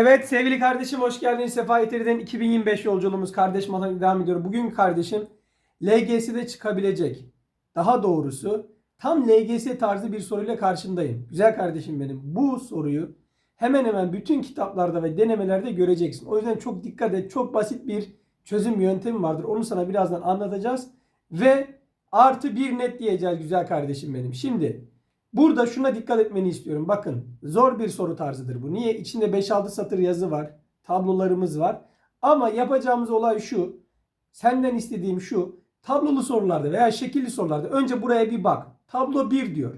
Evet sevgili kardeşim hoş geldiniz. Sefa Yeteri'den 2025 yolculuğumuz kardeş matematik devam ediyor. Bugün kardeşim LGS'de çıkabilecek. Daha doğrusu tam LGS tarzı bir soruyla karşındayım. Güzel kardeşim benim. Bu soruyu hemen hemen bütün kitaplarda ve denemelerde göreceksin. O yüzden çok dikkat et. Çok basit bir çözüm yöntemi vardır. Onu sana birazdan anlatacağız. Ve artı bir net diyeceğiz güzel kardeşim benim. Şimdi Burada şuna dikkat etmeni istiyorum. Bakın zor bir soru tarzıdır bu. Niye? İçinde 5-6 satır yazı var. Tablolarımız var. Ama yapacağımız olay şu. Senden istediğim şu. Tablolu sorularda veya şekilli sorularda önce buraya bir bak. Tablo 1 diyor.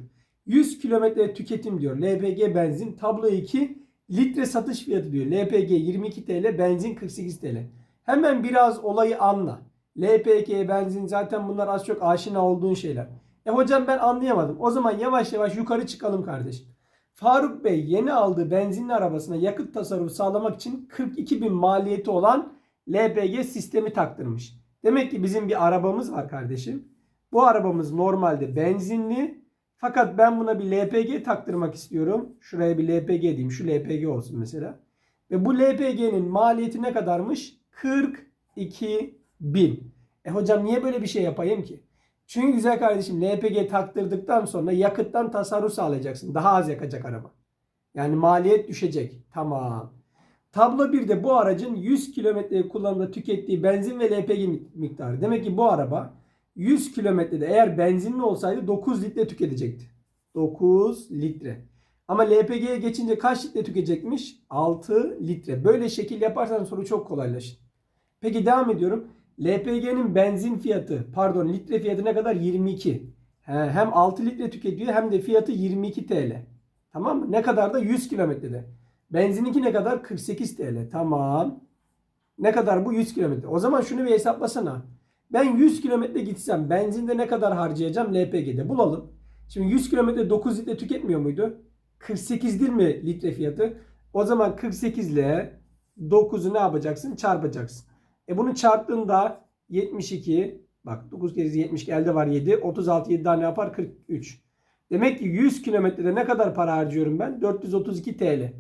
100 kilometre tüketim diyor. LPG benzin. Tablo 2 litre satış fiyatı diyor. LPG 22 TL, benzin 48 TL. Hemen biraz olayı anla. LPG, benzin zaten bunlar az çok aşina olduğun şeyler. E hocam ben anlayamadım. O zaman yavaş yavaş yukarı çıkalım kardeşim. Faruk Bey yeni aldığı benzinli arabasına yakıt tasarrufu sağlamak için 42 bin maliyeti olan LPG sistemi taktırmış. Demek ki bizim bir arabamız var kardeşim. Bu arabamız normalde benzinli. Fakat ben buna bir LPG taktırmak istiyorum. Şuraya bir LPG diyeyim. Şu LPG olsun mesela. Ve bu LPG'nin maliyeti ne kadarmış? 42 bin. E hocam niye böyle bir şey yapayım ki? Çünkü güzel kardeşim LPG taktırdıktan sonra yakıttan tasarruf sağlayacaksın. Daha az yakacak araba. Yani maliyet düşecek. Tamam. Tablo 1'de bu aracın 100 kilometre kullanımda tükettiği benzin ve LPG miktarı. Demek ki bu araba 100 kilometrede eğer benzinli olsaydı 9 litre tüketecekti. 9 litre. Ama LPG'ye geçince kaç litre tüketecekmiş? 6 litre. Böyle şekil yaparsan soru çok kolaylaşır. Peki devam ediyorum. LPG'nin benzin fiyatı pardon litre fiyatı ne kadar? 22. He, hem 6 litre tüketiyor hem de fiyatı 22 TL. Tamam mı? Ne kadar da 100 kilometrede. Benzininki ne kadar? 48 TL. Tamam. Ne kadar bu? 100 kilometre. O zaman şunu bir hesaplasana. Ben 100 kilometre gitsem benzinde ne kadar harcayacağım LPG'de? Bulalım. Şimdi 100 kilometre 9 litre tüketmiyor muydu? 48 değil mi litre fiyatı? O zaman 48 ile 9'u ne yapacaksın? Çarpacaksın. E bunu çarptığında 72 bak 9 kere 70 elde var 7. 36 7 daha ne yapar? 43. Demek ki 100 kilometrede ne kadar para harcıyorum ben? 432 TL.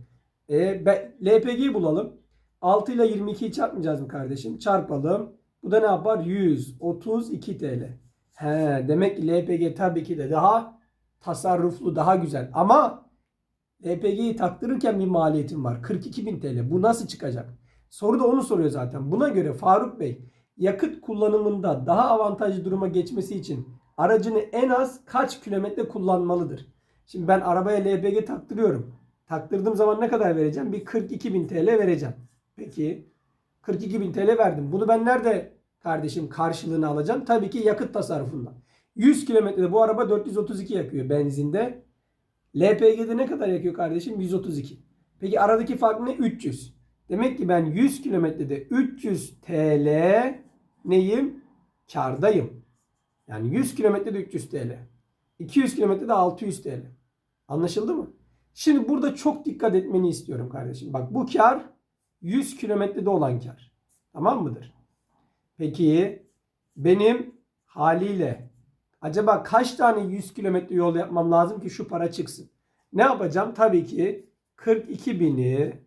E, be, LPG'yi bulalım. 6 ile 22'yi çarpmayacağız mı kardeşim? Çarpalım. Bu da ne yapar? 132 TL. He, demek ki LPG tabii ki de daha tasarruflu, daha güzel. Ama LPG'yi taktırırken bir maliyetim var. 42.000 TL. Bu nasıl çıkacak? Soru da onu soruyor zaten. Buna göre Faruk Bey yakıt kullanımında daha avantajlı duruma geçmesi için aracını en az kaç kilometre kullanmalıdır? Şimdi ben arabaya LPG taktırıyorum. Taktırdığım zaman ne kadar vereceğim? Bir 42 bin TL vereceğim. Peki 42 bin TL verdim. Bunu ben nerede kardeşim karşılığını alacağım? Tabii ki yakıt tasarrufunda. 100 kilometrede bu araba 432 yakıyor benzinde. LPG'de ne kadar yakıyor kardeşim? 132. Peki aradaki fark ne? 300. Demek ki ben 100 kilometrede 300 TL neyim? Kardayım. Yani 100 kilometrede 300 TL. 200 kilometrede 600 TL. Anlaşıldı mı? Şimdi burada çok dikkat etmeni istiyorum kardeşim. Bak bu kar 100 kilometrede olan kar. Tamam mıdır? Peki benim haliyle acaba kaç tane 100 kilometre yol yapmam lazım ki şu para çıksın? Ne yapacağım? Tabii ki 42 bini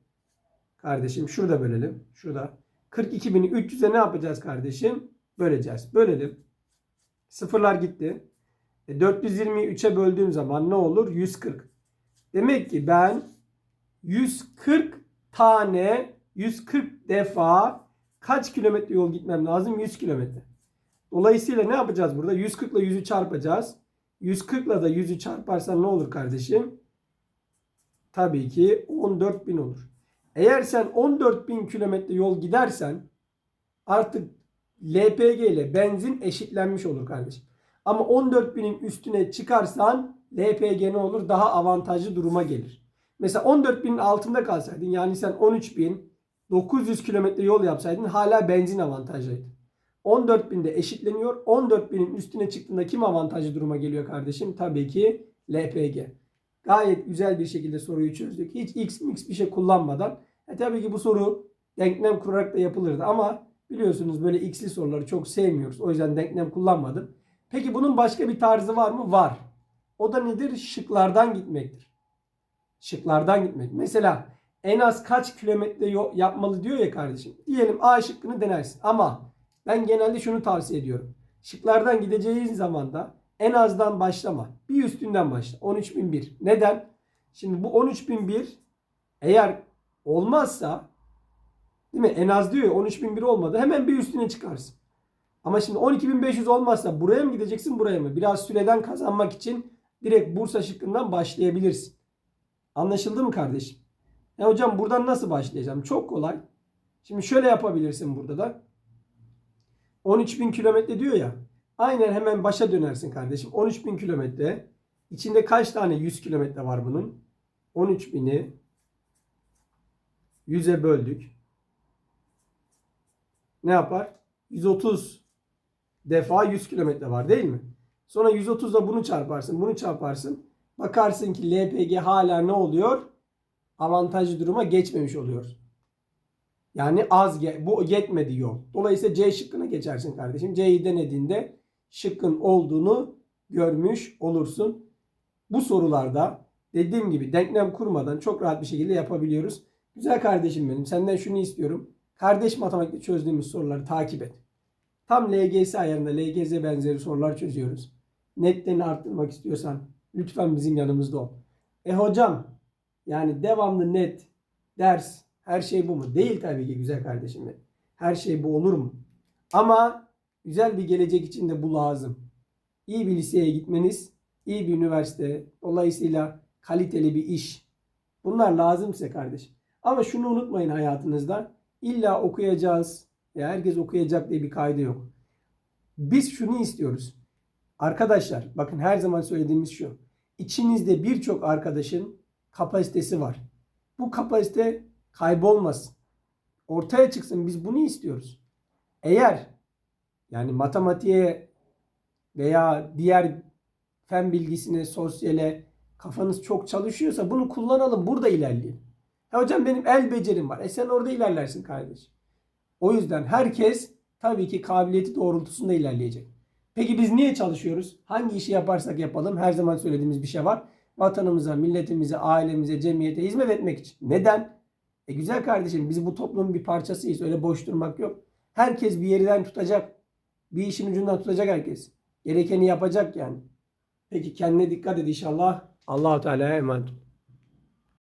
Kardeşim şurada bölelim. Şurada. 42.000'i 300'e ne yapacağız kardeşim? Böleceğiz. Bölelim. Sıfırlar gitti. E 420'yi 3'e böldüğüm zaman ne olur? 140. Demek ki ben 140 tane 140 defa kaç kilometre yol gitmem lazım? 100 kilometre. Dolayısıyla ne yapacağız burada? 140 ile 100'ü çarpacağız. 140 ile de 100'ü çarparsan ne olur kardeşim? Tabii ki 14.000 olur. Eğer sen 14.000 kilometre yol gidersen artık LPG ile benzin eşitlenmiş olur kardeşim. Ama 14.000'in üstüne çıkarsan LPG ne olur? Daha avantajlı duruma gelir. Mesela 14.000'in altında kalsaydın yani sen 13.900 kilometre yol yapsaydın hala benzin avantajlıydı. 14.000'de eşitleniyor. 14.000'in üstüne çıktığında kim avantajlı duruma geliyor kardeşim? Tabii ki LPG. Gayet güzel bir şekilde soruyu çözdük. Hiç x mix bir şey kullanmadan. E tabii ki bu soru denklem kurarak da yapılırdı ama biliyorsunuz böyle x'li soruları çok sevmiyoruz. O yüzden denklem kullanmadım. Peki bunun başka bir tarzı var mı? Var. O da nedir? Şıklardan gitmektir. Şıklardan gitmek. Mesela en az kaç kilometre yapmalı diyor ya kardeşim. Diyelim A şıkkını denersin. Ama ben genelde şunu tavsiye ediyorum. Şıklardan gideceğin zaman da en azdan başlama. Bir üstünden başla. 13.001. Neden? Şimdi bu 13.001 eğer olmazsa değil mi? En az diyor ya 13.001 olmadı. Hemen bir üstüne çıkarsın. Ama şimdi 12.500 olmazsa buraya mı gideceksin buraya mı? Biraz süreden kazanmak için direkt Bursa şıkkından başlayabilirsin. Anlaşıldı mı kardeşim? Ya hocam buradan nasıl başlayacağım? Çok kolay. Şimdi şöyle yapabilirsin burada da. 13.000 kilometre diyor ya. Aynen hemen başa dönersin kardeşim. 13.000 kilometre. İçinde kaç tane 100 kilometre var bunun? 13.000'i 100'e böldük. Ne yapar? 130 defa 100 kilometre var değil mi? Sonra 130 da bunu çarparsın, bunu çarparsın. Bakarsın ki LPG hala ne oluyor? Avantajlı duruma geçmemiş oluyor. Yani az bu yetmedi yol. Dolayısıyla C şıkkına geçersin kardeşim. C'yi denediğinde şıkkın olduğunu görmüş olursun. Bu sorularda dediğim gibi denklem kurmadan çok rahat bir şekilde yapabiliyoruz. Güzel kardeşim benim senden şunu istiyorum. Kardeş matematikte çözdüğümüz soruları takip et. Tam LGS ayarında LGS benzeri sorular çözüyoruz. Netlerini arttırmak istiyorsan lütfen bizim yanımızda ol. E hocam yani devamlı net ders her şey bu mu? Değil tabii ki güzel kardeşim benim. Her şey bu olur mu? Ama güzel bir gelecek için de bu lazım. İyi bir liseye gitmeniz, iyi bir üniversite, dolayısıyla kaliteli bir iş. Bunlar lazım size kardeşim. Ama şunu unutmayın hayatınızda. İlla okuyacağız. Ya herkes okuyacak diye bir kaydı yok. Biz şunu istiyoruz. Arkadaşlar bakın her zaman söylediğimiz şu. İçinizde birçok arkadaşın kapasitesi var. Bu kapasite kaybolmasın. Ortaya çıksın. Biz bunu istiyoruz. Eğer yani matematiğe veya diğer fen bilgisine, sosyale kafanız çok çalışıyorsa bunu kullanalım. Burada ilerleyelim. Ya hocam benim el becerim var. E sen orada ilerlersin kardeşim. O yüzden herkes tabii ki kabiliyeti doğrultusunda ilerleyecek. Peki biz niye çalışıyoruz? Hangi işi yaparsak yapalım her zaman söylediğimiz bir şey var. Vatanımıza, milletimize, ailemize, cemiyete hizmet etmek için. Neden? E güzel kardeşim biz bu toplumun bir parçasıyız. Öyle boş durmak yok. Herkes bir yerden tutacak. Bir işin ucundan tutacak herkes. Gerekeni yapacak yani. Peki kendine dikkat et inşallah. Allahu Teala'ya emanet.